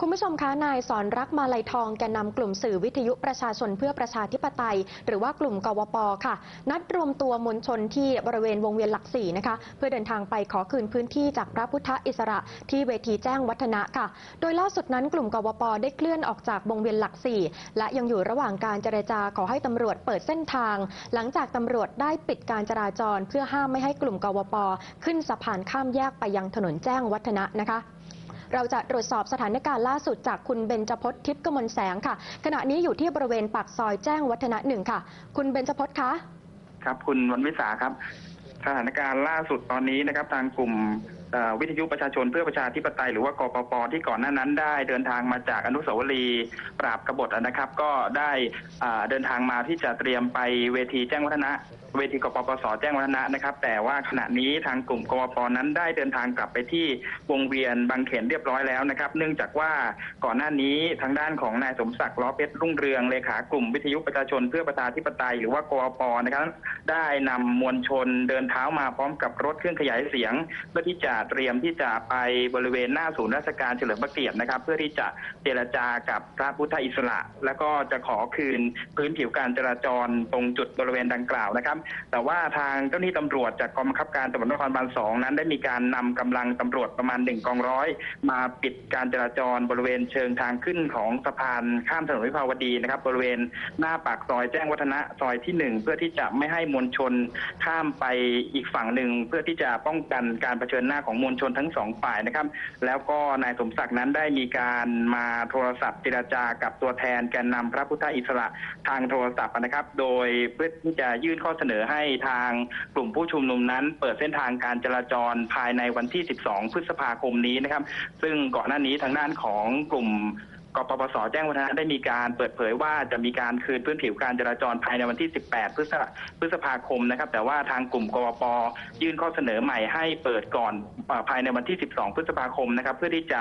คุณผู้ชมคะ นายสอนรักมาลัยทองแกนนำกลุ่มสื่อวิทยุประชาชนเพื่อประชาธิปไตย หรือว่ากลุ่มกวปค่ะ นัดรวมตัวมวลชนที่บริเวณวงเวียนหลักสี่นะคะ เพื่อเดินทางไปขอคืนพื้นที่จากพระพุทธอิสระที่เวทีแจ้งวัฒนะค่ะ โดยล่าสุดนั้นกลุ่มกวปได้เคลื่อนออกจากวงเวียนหลักสี่และยังอยู่ระหว่างการเจรจาขอให้ตำรวจเปิดเส้นทาง หลังจากตำรวจได้ปิดการจราจร เพื่อห้ามไม่ให้กลุ่มกวปขึ้นสะพานข้ามแยกไปยังถนนแจ้งวัฒนะนะคะ เราจะตรวจสอบสถานการณ์ล่าสุดจากคุณเบญจพจน์ทิพย์กมลแสงค่ะ ขณะนี้อยู่ที่บริเวณปากซอยแจ้งวัฒนะหนึ่งค่ะ คุณเบญจพจน์คะ ครับคุณวันวิสาครับ สถานการณ์ล่าสุดตอนนี้นะครับ ทางกลุ่มวิทยุประชาชนเพื่อประชาธิปไตยหรือว่ากปปที่ก่อนหน้านั้นได้เดินทางมาจากอนุสาวรีย์ปราบกบฏนะครับ ก็ได้เดินทางมาที่จะเตรียมไปเวทีแจ้งวัฒนะ เวทีกปปสแจ้งวัฒนะนะครับ แต่ว่าขณะนี้ทางกลุ่มกปปนั้นได้เดินทางกลับไปที่วงเวียนบางเขนเรียบร้อยแล้วนะครับ เนื่องจากว่าก่อนหน้านี้ทางด้านของนายสมศักดิ์ล้อเพชรรุ่งเรืองเลขากลุ่มวิทยุประชาชนเพื่อประชาธิปไตยหรือว่ากปปนะครับ ได้นำมวลชนเดินเท้ามาพร้อมกับรถเครื่องขยายเสียง เพื่อที่จะเตรียมที่จะไปบริเวณหน้าศูนย์ราชการเฉลิมพระเกียรตินะครับ เพื่อที่จะเจรจากับพระพุทธอิสระ แล้วก็จะขอคืนพื้นผิวการจราจรตรงจุดบริเวณดังกล่าวนะครับแต่ว่าทางเจ้าหน้าที่ตำรวจจากกองบังคับการตำรวจนครบาลสองนั้นได้มีการนำกำลังตำรวจประมาณหนึ่งกองร้อย มาปิดการจราจรบริเวณเชิงทางขึ้นของสะพานข้ามถนนวิภาวดีนะครับ บริเวณหน้าปากซอยแจ้งวัฒนะซอยที่หนึ่งเพื่อที่จะไม่ให้มวลชนข้ามไปอีกฝั่งหนึ่งเพื่อที่จะป้องกันการเผชิญหน้าของมวลชนทั้งสองฝ่ายนะครับ แล้วก็นายสมศักดิ์นั้นได้มีการมาโทรศัพท์เจรจากับตัวแทนแกนนำพระพุทธอิสระทางโทรศัพท์นะครับ โดยเพื่อที่จะยื่นข้อเสนอให้ทางกลุ่มผู้ชุมนุมนั้น เปิดเส้นทางการจราจรภายในวันที่ 12 พฤษภาคมนี้นะครับ ซึ่งก่อนหน้านี้ทางด้านของกลุ่ม กปปสแจ้งวัฒนะได้มีการเปิดเผยว่าจะมีการคืนพื้นผิวการจราจรภายในวันที่ 18พฤษภาพฤษภาคมนะครับ แต่ว่าทางกลุ่มกปปยื่นข้อเสนอใหม่ให้เปิดก่อนภายในวันที่ 12 พฤษภาคมนะครับ เพื่อที่จะ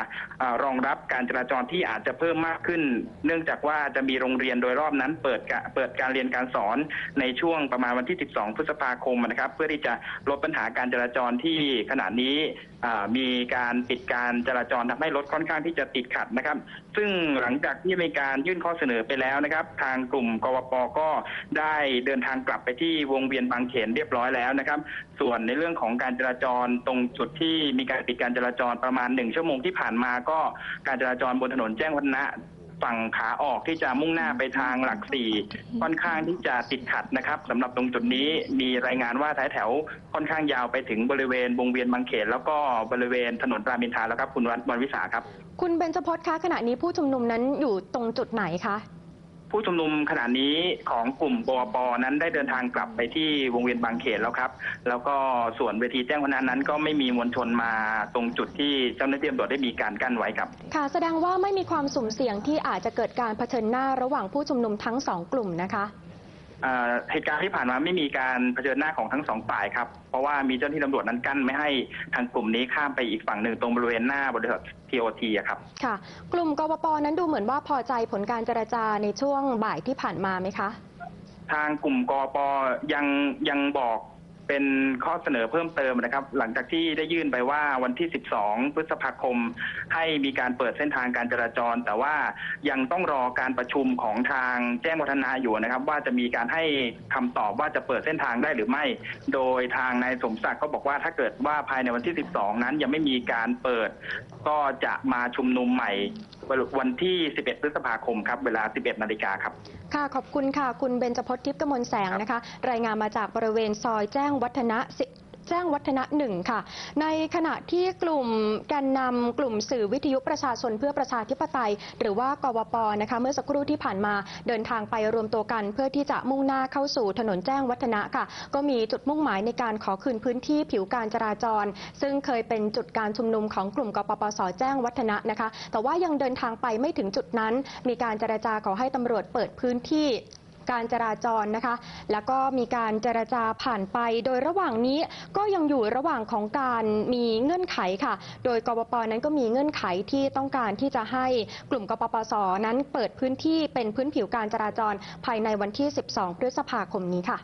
รองรับการจราจรที่อาจจะเพิ่มมากขึ้น เนื่องจากว่าจะมีโรงเรียนโดยรอบนั้น เปิดกะเปิดการเรียนการสอนในช่วงประมาณวันที่ 12 พฤษภาคมนะครับ เพื่อที่จะลดปัญหาการจราจรที่ขณะนี้มีการปิดการจราจรทำให้รถค่อนข้างที่จะติดขัดนะครับ ซึ่งหลังจากที่มีการยื่นข้อเสนอไปแล้วนะครับ ทางกลุ่มกวปก็ได้เดินทางกลับไปที่วงเวียนบางเขนเรียบร้อยแล้วนะครับ ส่วนในเรื่องของการจราจรตรงจุดที่มีการปิดการจราจรประมาณหนึ่งชั่วโมงที่ผ่านมาก็การจราจรบนถนนแจ้งวัฒนะ ฝั่งขาออกที่จะมุ่งหน้าไปทางหลักสี่ค่อนข้างที่จะติดขัดนะครับสำหรับตรงจุดนี้มีรายงานว่าท้ายแถวค่อนข้างยาวไปถึงบริเวณวงเวียนบางเขนแล้วก็บริเวณถนนรามอินทราแล้วครับคุณวันวันวิสาครับ คุณเบนจพศคะขณะนี้ผู้ชุมนุมนั้นอยู่ตรงจุดไหนคะ ผู้ชุมนุมขณะนี้ของกลุ่มบอปนั้นได้เดินทางกลับไปที่วงเวียนบางเขนแล้วครับ แล้วก็ส่วนเวทีแจ้งวัฒนะนั้น ก็ไม่มีมวลชนมาตรงจุดที่เจ้าหน้าที่ตำรวจได้มีการกั้นไว้ครับ ค่ะแสดงว่าไม่มีความสุ่มเสี่ยงที่อาจจะเกิดการเผชิญหน้าระหว่างผู้ชุมนุมทั้งสองกลุ่มนะคะ เอ่อเหตุการณ์ที่ผ่านมาไม่มีการเผชิญหน้าของทั้งสองฝ่ายครับ เพราะว่ามีเจ้าหน้าที่ตำรวจนั้นกั้นไม่ให้ทางกลุ่มนี้ข้ามไปอีกฝั่งหนึ่งตรงบริเวณหน้าบริษัททีโอทีครับ ค่ะ กลุ่มกวปนั้นดูเหมือนว่าพอใจผลการเจรจาในช่วงบ่ายที่ผ่านมาไหมคะ ทางกลุ่มกปยังยังบอก เป็นข้อเสนอเพิ่มเติมนะครับ หลังจากที่ได้ยื่นไปว่าวันที่ 12 พฤษภาคม ให้มีการเปิดเส้นทางการจราจร แต่ว่ายังต้องรอการประชุมของทางแจ้งวัฒนาอยู่นะครับ ว่าจะมีการให้คำตอบว่าจะเปิดเส้นทางได้หรือไม่ โดยทางนายสมศักดิ์ก็บอกว่าถ้าเกิดว่าภายในวันที่ 12 นั้นยังไม่มีการเปิด ก็จะมาชุมนุมใหม่วันที่ 11 พฤษภาคมครับ เวลา 11 นาฬิกาครับ ค่ะ ขอบคุณค่ะ คุณเบญจพจน์ทิพย์กมลแสงนะคะ รายงานมาจากบริเวณซอยแจ้งวัฒนะสิ แจ้งวัฒนะหนึ่งค่ะ ในขณะที่กลุ่มแกนนำกลุ่มสื่อวิทยุประชาชนเพื่อประชาธิปไตย หรือว่ากวปนะคะเมื่อสักครู่ที่ผ่านมาเดินทางไปรวมตัวกัน เพื่อที่จะมุ่งหน้าเข้าสู่ถนนแจ้งวัฒนะค่ะ ก็มีจุดมุ่งหมายในการขอคืนพื้นที่ผิวการจราจร ซึ่งเคยเป็นจุดการชุมนุมของกลุ่มกปปสแจ้งวัฒนะนะคะ แต่ว่ายังเดินทางไปไม่ถึงจุดนั้น มีการเจราจาขอให้ตำรวจเปิดพื้นที่ การจราจรนะคะ แล้วก็มีการเจรจาผ่านไป โดยระหว่างนี้ก็ยังอยู่ระหว่างของการมีเงื่อนไขค่ะ โดยกบปนั้นก็มีเงื่อนไขที่ต้องการที่จะให้กลุ่มกปปสนั้นเปิดพื้นที่เป็นพื้นผิวการจราจรภายในวันที่ 12 พฤษภาคมนี้ค่ะ